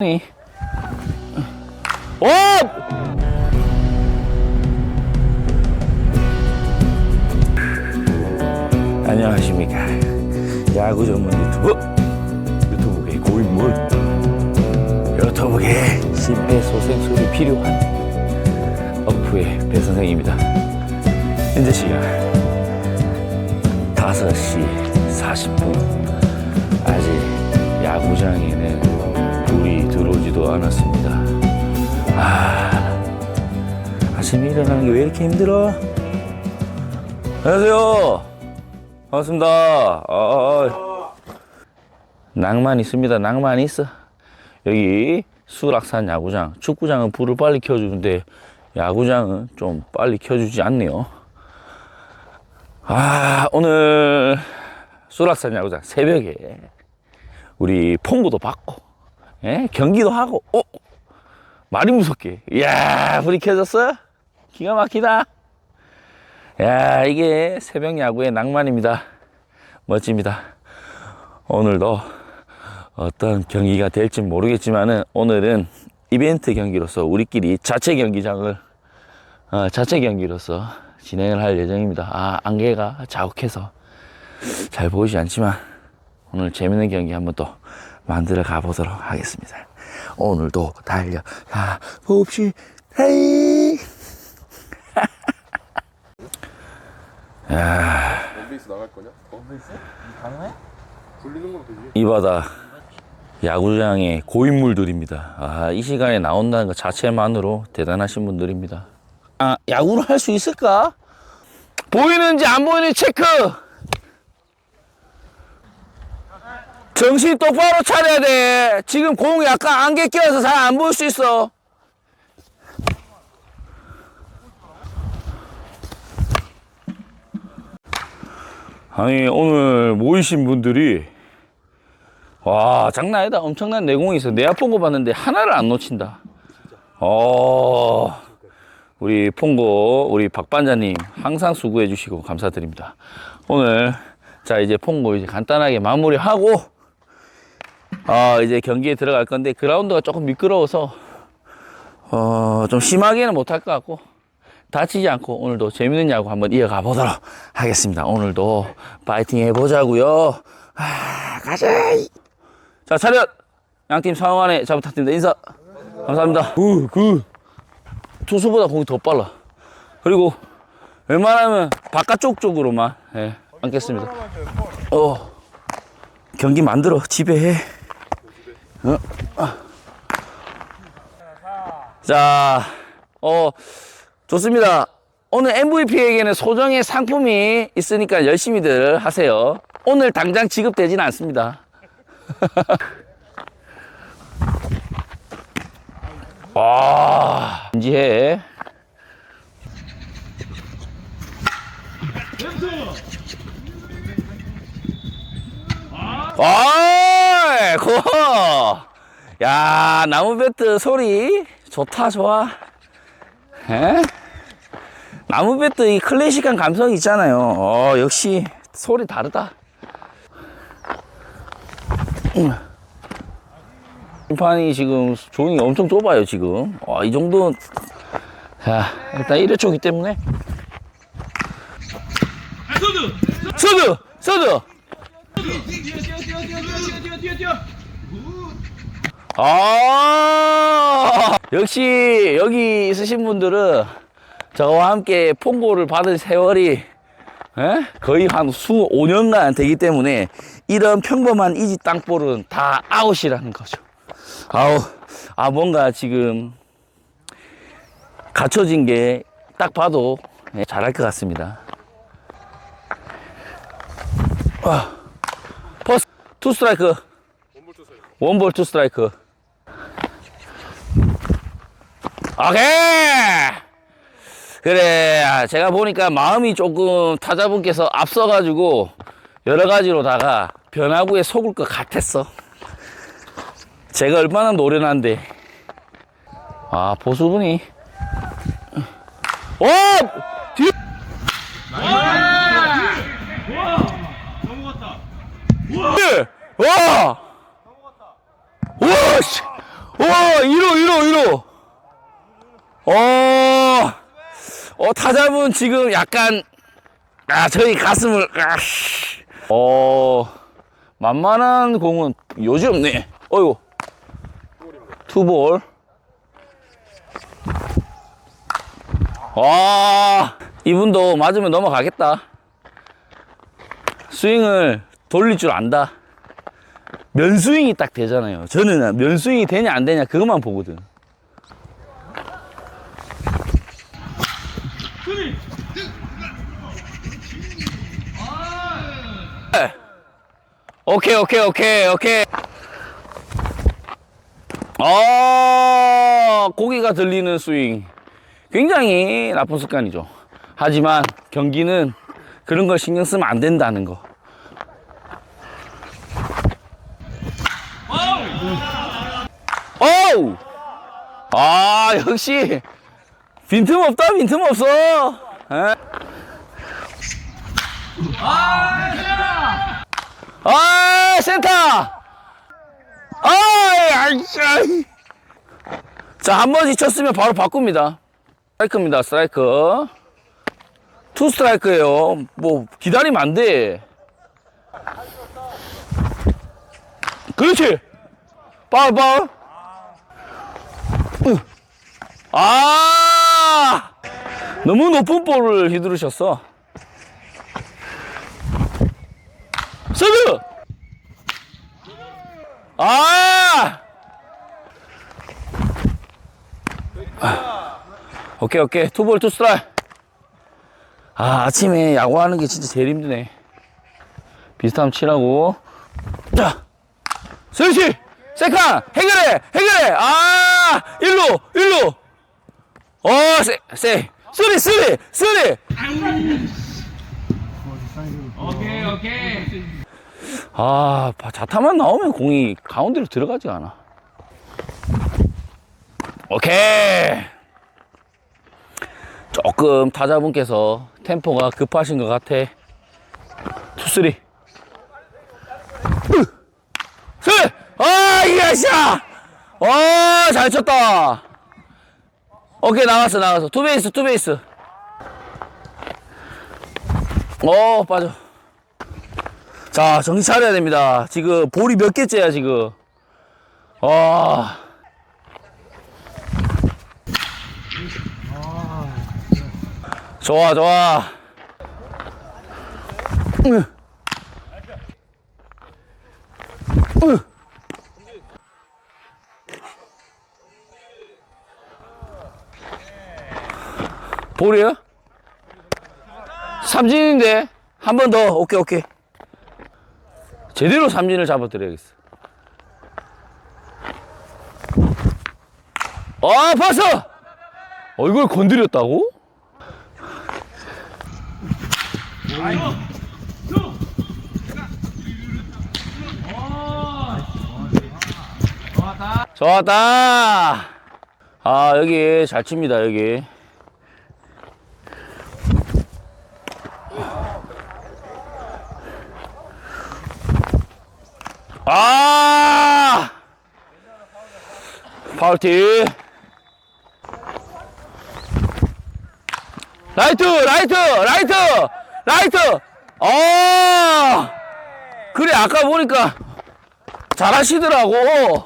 이. 오! 안녕하십니까. 야구 전문 유튜브, 유튜브계 고인물, 유튜브계 심폐소생술이 필요한 어프의 배 선생입니다. 현재 시간 5시 40분. 아직 야구장에는 불이 들어오지도 않았습니다. 아, 아침에 일어나는 게 왜 이렇게 힘들어? 안녕하세요. 반갑습니다. 아, 낭만 있습니다. 낭만 있어. 여기 수락산 야구장, 축구장은 불을 빨리 켜주는데 야구장은 좀 빨리 켜주지 않네요. 아, 오늘 수락산 야구장 새벽에 우리 퐁구도 받고, 예? 경기도 하고, 어? 말이 무섭게. 이야, 불이 켜졌어? 기가 막히다. 야, 이게 새벽 야구의 낭만입니다. 멋집니다. 오늘도 어떤 경기가 될지 모르겠지만은 오늘은 이벤트 경기로서 우리끼리 자체 경기장을 어, 자체 경기로서 진행을 할 예정입니다. 아, 안개가 자욱해서 잘 보이지 않지만 오늘 재밌는 경기 한번 또 만들어 가보도록 하겠습니다. 오늘도 달려 가 봅시다. 원베이스 나갈 거냐? 원베이스? 가능해? 굴리는 건 되지. 이 바다 야구장의 고인물들입니다. 아, 이 시간에 나온다는 것 자체만으로 대단하신 분들입니다. 아, 야구를 할 수 있을까? 보이는지 안 보이는지 체크! 정신 똑바로 차려야 돼. 지금 공 약간 안개 껴서 잘안 보일 수 있어. 아니, 오늘 모이신 분들이 와 장난 아니다 엄청난 내공이 있어 내가 폰고 봤는데 하나를 안 놓친다 어 우리 폰고 우리 박반자님 항상 수고해 주시고 감사드립니다 오늘 자 이제 폰고 이제 간단하게 마무리하고 어 이제 경기에 들어갈 건데 그라운드가 조금 미끄러워서 어 좀 심하게는 못할 것 같고 다치지 않고 오늘도 재밌는 야구 한번 이어가 보도록 하겠습니다 오늘도 파이팅 해보자고요 아, 가자 자, 차렷! 양팀 상황안에 잘 부탁드립니다. 인사! 감사합니다. 그, 그. 투수보다 공이 더 빨라. 그리고 웬만하면 바깥쪽 쪽으로만, 예, 앉겠습니다. 어, 경기 만들어. 지배해. 어, 아. 자, 어, 좋습니다. 오늘 MVP에게는 소정의 상품이 있으니까 열심히들 하세요. 오늘 당장 지급되지는 않습니다. 와, 인지해. 와, 고! 야, 나무 배트 소리 좋다, 좋아. 에? 나무 배트 이 클래식한 감성이 있잖아요. 어, 역시 소리 다르다. 심판이 지금 존이 엄청 좁아요 지금 와, 이 정도는 자 일단 1회초기 때문에 서드! 서드! 아 역시 여기 있으신 분들은 저와 함께 폰고를 받은 세월이 에? 거의 한 수 5년간 되기 때문에 이런 평범한 이지 땅볼은 다 아웃이라는 거죠. 아우, 아, 뭔가 지금 갖춰진 게 딱 봐도 예, 잘할 것 같습니다. 아, 퍼스, 투 스트라이크. 원볼 투 스트라이크. 오케이! 그래, 아, 제가 보니까 마음이 조금 타자분께서 앞서가지고 여러 가지로다가 변화구에 속을 것 같았어. 제가 얼마나 노련한데. 아, 보수분이. 오! 뒤! 와! 와! 와! 씨! 와, 1호, 1호, 1호. 어, 어, 타자분 지금 약간, 아, 저희 가슴을, 아, 씨. 어, 만만한 공은 요즘 없네. 어이구. 투볼. 와, 이분도 맞으면 넘어가겠다. 스윙을 돌릴 줄 안다. 면스윙이 딱 되잖아요. 저는 면스윙이 되냐 안 되냐 그것만 보거든. 오케이 오케이 오케이 오케이. 아 고기가 들리는 스윙 굉장히 나쁜 습관이죠. 하지만 경기는 그런 걸 신경 쓰면 안 된다는 거. 어우! 아, 역시, 빈틈 없다, 빈틈 없어. 에? 아, 센터! 아이, 아이. 자, 한 번씩 쳤으면 바로 바꿉니다. 스트라이크입니다, 스트라이크. 투 스트라이크예요 뭐, 기다리면 안 돼. 그렇지! 파울, 파울. 으. 아! 너무 높은 볼을 휘두르셨어. 서브! 아! 아! 오케이, 오케이. 투볼, 투 스트라이. 아, 아침에 야구하는 게 진짜 제일 힘드네. 비슷하면 치라고. 자! 슬시! 세컨! 해결해! 해결해! 아! 일로! 일로! 어, 세, 세. 쓰리, 쓰리! 쓰리! 오케이 오케이 아, 바- 자타만 나오면 공이 가운데로 들어가지 않아. 오케이. 조금 타자분께서 템포가 급하신 것 같아. 투쓰리. 쓰리! 아, 이게 샤! 와, 잘 쳤다. 오케이, 나갔어, 나갔어. 투베이스, 투베이스. 어, 빠져. 자, 정신 차려야 됩니다. 지금 볼이 몇 개째야, 지금. 와. 좋아, 좋아. 으. 으. 볼이야? 삼진인데? 한 번 더. 오케이, 오케이. 제대로 삼진을 잡아드려야겠어. 아, 파스! 어, 이걸 건드렸다고? 좋았다! 아, 여기 잘 칩니다, 여기. 아! 파울티. 라이트, 라이트, 라이트, 라이트. 어! 그래, 아까 보니까 잘하시더라고.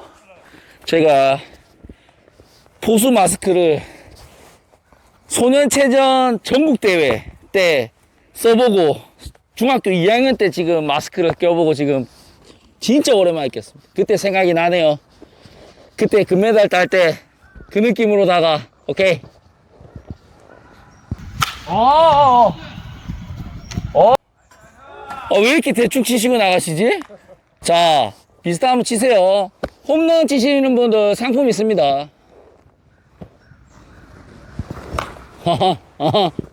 제가 포수 마스크를 소년체전 전국대회 때 써보고 중학교 2학년 때 지금 마스크를 껴보고 지금 진짜 오랜만에 꼈습니다. 그때 생각이 나네요. 그때 금메달 딸 때 그 느낌으로다가 오케이. 어, 어, 어, 왜 이렇게 대충 치시고 나가시지? 자, 비슷하면 치세요. 홈런 치시는 분들 상품 있습니다.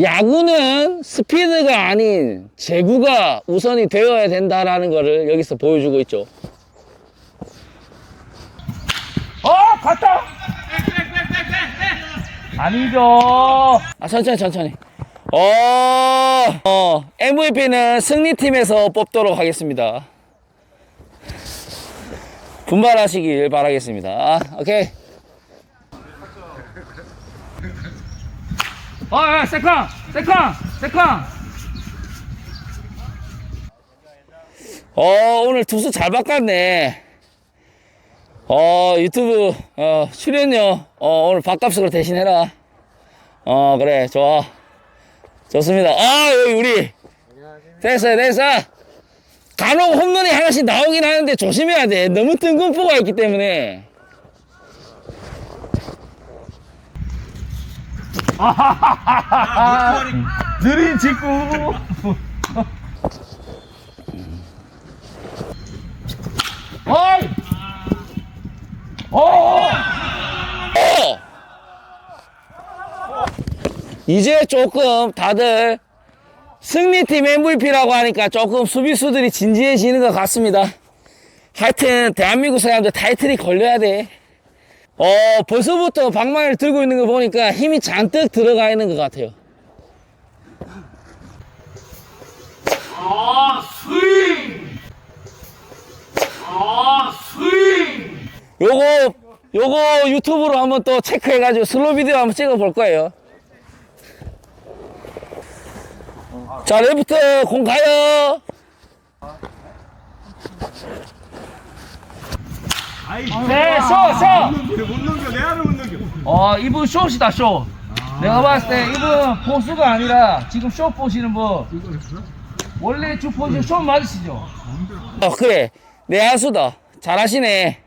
야구는 스피드가 아닌 제구가 우선이 되어야 된다라는 것을 여기서 보여주고 있죠. 어, 갔다! 아니죠. 아, 천천히, 천천히. 어, 어, MVP는 승리팀에서 뽑도록 하겠습니다. 분발하시길 바라겠습니다. 아, 오케이. 어, 야, 세컨! 세컨! 세컨! 어, 오늘 투수 잘 바꿨네. 어, 유튜브, 어, 출연료, 어, 오늘 밥값으로 대신해라. 어, 그래, 좋아. 좋습니다. 아, 여기 우리. 됐어요, 됐어. 간혹 홈런이 하나씩 나오긴 하는데 조심해야 돼. 너무 뜬금포가 있기 때문에. 느린 직구. 어이! 어! 어! 이제 조금 다들 승리팀 MVP라고 하니까 조금 수비수들이 진지해지는 것 같습니다. 하여튼 대한민국 사람들 타이틀이 걸려야 돼. 어, 벌써부터 방망이를 들고 있는 거 보니까 힘이 잔뜩 들어가 있는 것 같아요. 아, 스윙! 아, 스윙! 요거, 요거 유튜브로 한번 또 체크해 가지고 슬로 비디오 한번 찍어 볼 거예요. 자, 레프트 공 가요. 네, 쇼, 쇼. 못 넘겨. 내 안을 못 넘겨. 어, 이분 쇼시다, 쇼. 내가 봤을 때 이분 포수가 아니라 지금 쇼 보시는 분. 원래 주 포지션 쇼 맞으시죠? 어, 그래. 내 야수다. 잘하시네.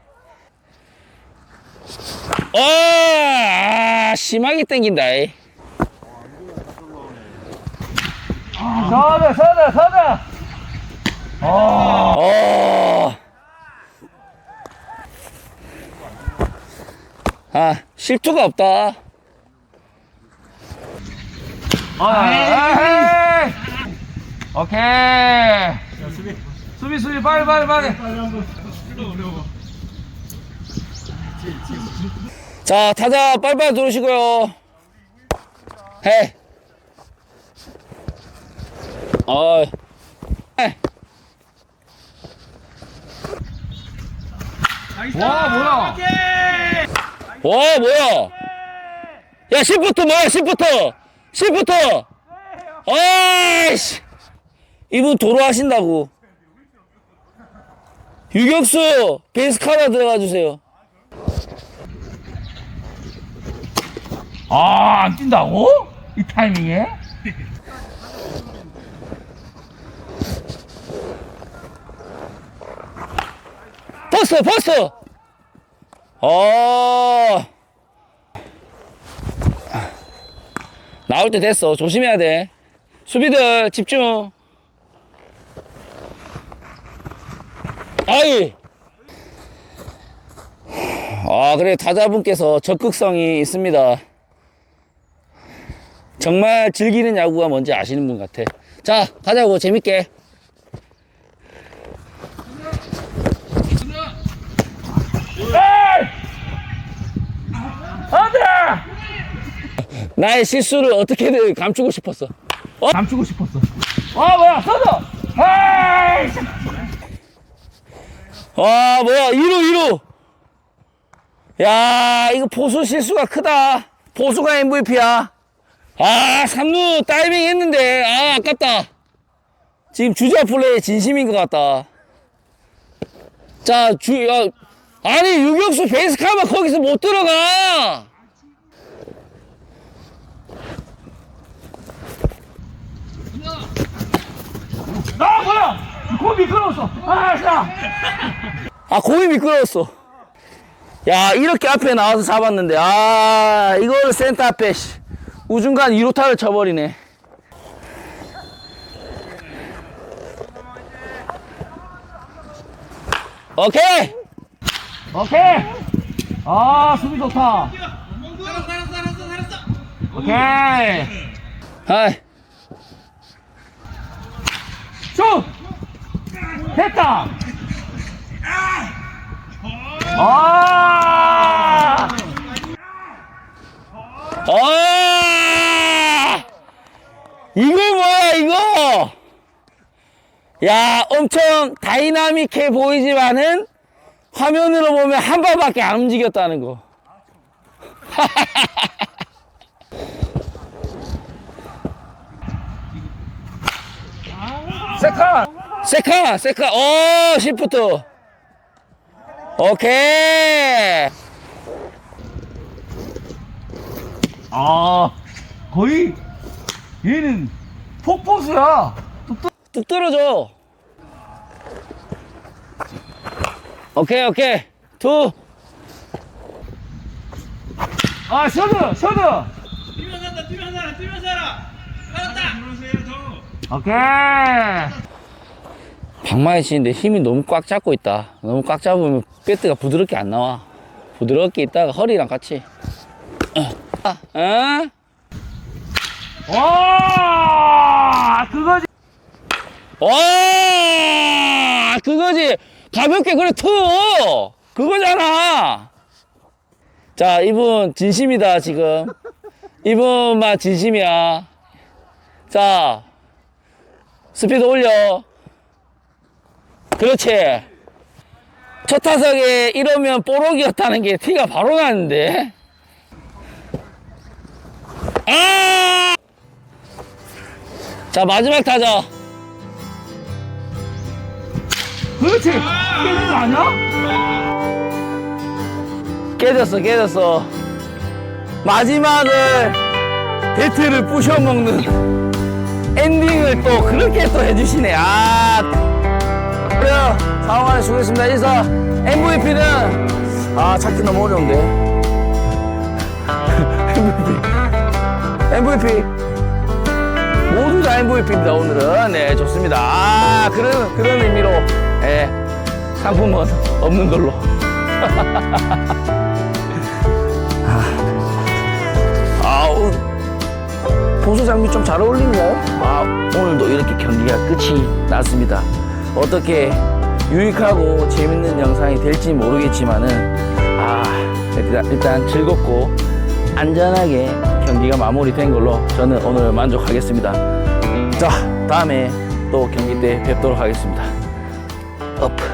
어, 아, 심하게 땡긴다. 이. 서다, 서다, 서다. 어, 어. 아, 실투가 없다. 아, 오케이. 수비. 수비, 수비, 빨리, 빨리, 빨리. 자, 타자 빨리빨리 들어오시고요. 해. 어. 해. 와, 뭐야? 와, 뭐야? 야, 시프트 뭐야, 시프트? 시프트! 아이씨! 이분 도로 하신다고. 유격수, 베이스 카라 들어가 주세요. 아, 안 뛴다고? 이 타이밍에? 버스, 버스! 어. 나올 때 됐어. 조심해야 돼. 수비들, 집중. 아이! 아, 그래. 타자분께서 적극성이 있습니다. 정말 즐기는 야구가 뭔지 아시는 분 같아. 자, 가자고, 재밌게. 나의 실수를 어떻게든 감추고 싶었어. 어? 감추고 싶었어. 아, 뭐야, 서서! 아이! 와, 뭐야, 2루, 2루! 야, 이거 포수 실수가 크다. 포수가 MVP야. 아, 3루 다이빙 했는데, 아, 아깝다. 지금 주자 플레이 진심인 것 같다. 자, 주, 야, 아니, 유격수 베이스 카바 거기서 못 들어가! 아, 뭐야! 공 미끄러웠어! 아, 자! 아, 공이 미끄러웠어. 야, 이렇게 앞에 나와서 잡았는데, 아, 이걸 센터 앞에, 씨. 우중간 2루타를 쳐버리네. 오케이! 오케이! 아, 수비 좋다. 오케이! 하이. 슛! 됐다! 아! 아! 이거 뭐야, 이거? 야, 엄청 다이나믹해 보이지만은 화면으로 보면 한 발밖에 안 움직였다는 거. 세카! 세카! 세카! 오, 시프트! 오케이! 아 거의 얘는 폭포수야. 뚝 떨어져. 오케이, 오케이. 투. 아 셔드 셔드. 뛰면 산다 뛰면 살아 뛰면 살아 살았다 그러세요 저 오케이. 방망이 치는데 힘이 너무 꽉 잡고 있다. 너무 꽉 잡으면 배트가 부드럽게 안 나와. 부드럽게 있다가 허리랑 같이. 어? 어? 와 그거지. 와, 그거지. 가볍게 그래 터. 그거잖아. 자, 이분 진심이다 지금. 이분만 진심이야. 자, 스피드 올려. 그렇지. 첫 타석에 이러면 뽀록이었다는 게 티가 바로 나는데. 아! 자, 마지막 타자. 그렇지. 깨는 거 아니야? 깨졌어, 깨졌어. 마지막을 배트를 부셔먹는 엔딩을 또 그렇게 또 해주시네. 아. 그래요. 상황 안에 수고했습니다. 인사. MVP는, 아, 찾기 너무 어려운데. MVP. MVP. 모두 다 MVP입니다, 오늘은. 네, 좋습니다. 아, 그런, 그런 의미로, 예, 상품은 없는 걸로. 아, 오 장비 좀잘 어울린가요? 아, 오늘도 이렇게 경기가 끝이 났습니다. 어떻게 유익하고 재밌는 영상이 될지 모르겠지만은, 아, 일단, 일단 즐겁고 안전하게 경기가 마무리된 걸로 저는 오늘 만족하겠습니다. 자, 다음에 또 경기 때 뵙도록 하겠습니다. 업.